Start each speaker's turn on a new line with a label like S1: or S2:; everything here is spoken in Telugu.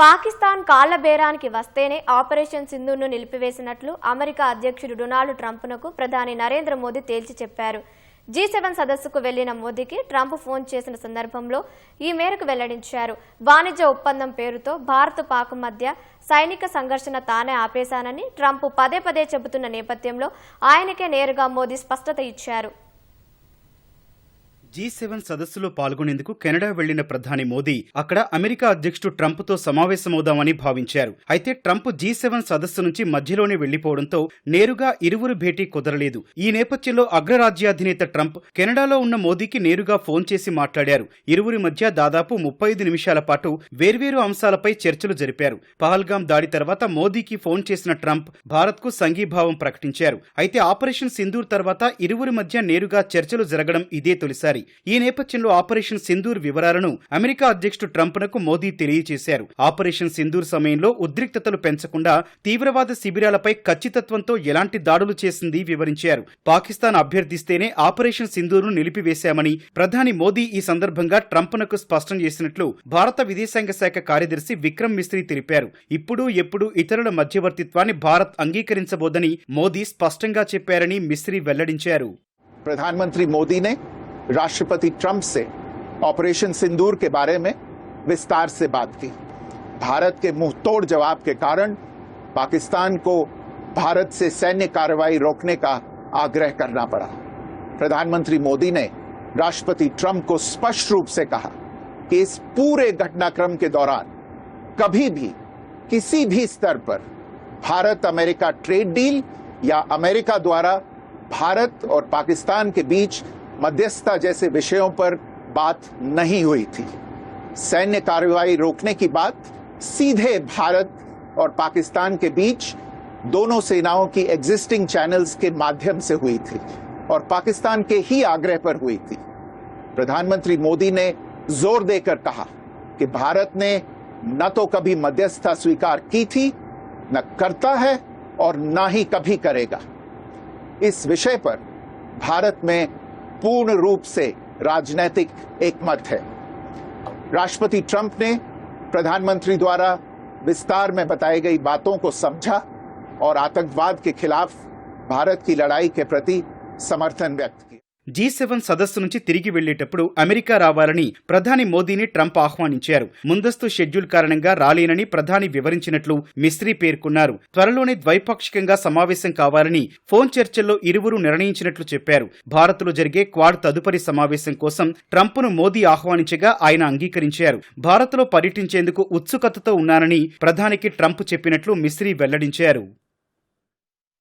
S1: పాకిస్తాన్ కాళ్ళ బేరానికి వస్తేనే ఆపరేషన్ సింధును నిలిపివేసినట్లు అమెరికా అధ్యక్షుడు డొనాల్డ్ ట్రంప్నకు ప్రధాని నరేంద్ర మోదీ తేల్చి చెప్పారు. జీ సెవెన్ సదస్సుకు వెళ్ళిన మోదీకి ట్రంప్ ఫోన్ చేసిన సందర్భంలో ఈ మేరకు వెల్లడించారు. వాణిజ్య ఒప్పందం పేరుతో భారత్ పాక్ మధ్య సైనిక సంఘర్షణ తానే ఆపేశానని ట్రంప్ పదే పదే చెబుతున్న నేపథ్యంలో ఆయనకే నేరుగా మోదీ స్పష్టత ఇచ్చారు.
S2: జీ సెవెన్ సదస్సులో పాల్గొనేందుకు కెనడా వెళ్ళిన ప్రధాని మోదీ అక్కడ అమెరికా అధ్యక్షుడు ట్రంప్తో సమావేశమవుదామని భావించారు. అయితే ట్రంప్ జీ సెవెన్ సదస్సు నుంచి మధ్యలోనే వెళ్ళిపోవడంతో నేరుగా ఇరువురు భేటీ కుదరలేదు. ఈ నేపథ్యంలో అగ్రరాజ్యాధినేత ట్రంప్ కెనడాలో ఉన్న మోదీకి నేరుగా ఫోన్ చేసి మాట్లాడారు. ఇరువురి మధ్య దాదాపు ముప్పై ఐదు నిమిషాల పాటు వేర్వేరు అంశాలపై చర్చలు జరిపారు. పహల్గాం దాడి తర్వాత మోదీకి ఫోన్ చేసిన ట్రంప్ భారత్కు సంఘీభావం ప్రకటించారు. అయితే ఆపరేషన్ సింధూర్ తర్వాత ఇరువురి మధ్య నేరుగా చర్చలు జరగడం ఇదే తొలిసారి. చేశాయి. ఈ నేపథ్యంలో ఆపరేషన్ సింధూర్ వివరాలను అమెరికా అధ్యక్షుడు ట్రంప్నకు మోదీ తెలియజేశారు. ఆపరేషన్ సింధూర్ సమయంలో ఉద్రిక్తతలు పెంచకుండా తీవ్రవాద శిబిరాలపై ఖచ్చితత్వంతో ఎలాంటి దాడులు చేసింది వివరించారు. పాకిస్తాన్ అభ్యర్థిస్తేనే ఆపరేషన్ సింధూర్ను నిలిపివేశామని ప్రధాని మోదీ ఈ సందర్భంగా ట్రంప్నకు స్పష్టం చేసినట్లు భారత విదేశాంగ శాఖ కార్యదర్శి విక్రమ్ మిస్త్రీ తెలిపారు. ఇప్పుడు ఎప్పుడు ఇతరుల మధ్యవర్తిత్వాన్ని భారత్ అంగీకరించబోదని మోదీ స్పష్టంగా చెప్పారని మిస్త్రీ వెల్లడించారు.
S3: ప్రధానమంత్రి మోదీనే राष्ट्रपति ट्रंप से ऑपरेशन सिंदूर के बारे में विस्तार से बात की। भारत के मुंहतोड़ जवाब के कारण पाकिस्तान को भारत से सैन्य कार्रवाई रोकने का आग्रह करना पड़ा। प्रधानमंत्री मोदी ने राष्ट्रपति ट्रंप को स्पष्ट रूप से कहा कि इस पूरे घटनाक्रम के दौरान कभी भी, किसी भी स्तर पर भारत अमेरिका ट्रेड डील या अमेरिका द्वारा भारत और पाकिस्तान के बीच मध्यस्थता जैसे विषयों पर बात नहीं हुई थी। सैन्य कार्रवाई रोकने की बात, सीधे भारत और पाकिस्तान के बीच दोनों सेनाओं की एग्जिस्टिंग चैनल्स के माध्यम से हुई थी और पाकिस्तान के ही आग्रह पर हुई थी। प्रधानमंत्री मोदी ने ज़ोर देकर कहा कि भारत ने न तो कभी मध्यस्थता स्वीकार की थी, न करता है और न ही कभी करेगा। इस विषय पर भारत में पूर्ण रूप से राजनैतिक एकमत है। राष्ट्रपति ट्रंप ने प्रधानमंत्री द्वारा विस्तार में बताई गई बातों को समझा और आतंकवाद के खिलाफ भारत की लड़ाई के प्रति समर्थन व्यक्त किया।
S2: జీ సెవెన్ సదస్సు నుంచి తిరిగి వెళ్ళేటప్పుడు అమెరికా రావాలని ప్రధాని మోదీని ట్రంప్ ఆహ్వానించారు. ముందస్తు షెడ్యూల్ కారణంగా రాలేనని ప్రధాని వివరించినట్లు మిస్త్రీ పేర్కొన్నారు. త్వరలోనే ద్వైపాక్షికంగా సమావేశం కావాలని ఫోన్ చర్చల్లో ఇరువురు నిర్ణయించినట్లు చెప్పారు. భారత్లో జరిగే క్వాడ్ తదుపరి సమావేశం కోసం ట్రంప్ను మోదీ ఆహ్వానించగా ఆయన అంగీకరించారు. భారత్లో పర్యటించేందుకు ఉత్సుకతతో ఉన్నానని ప్రధానికి ట్రంప్ చెప్పినట్లు మిస్త్రీ వెల్లడించారు.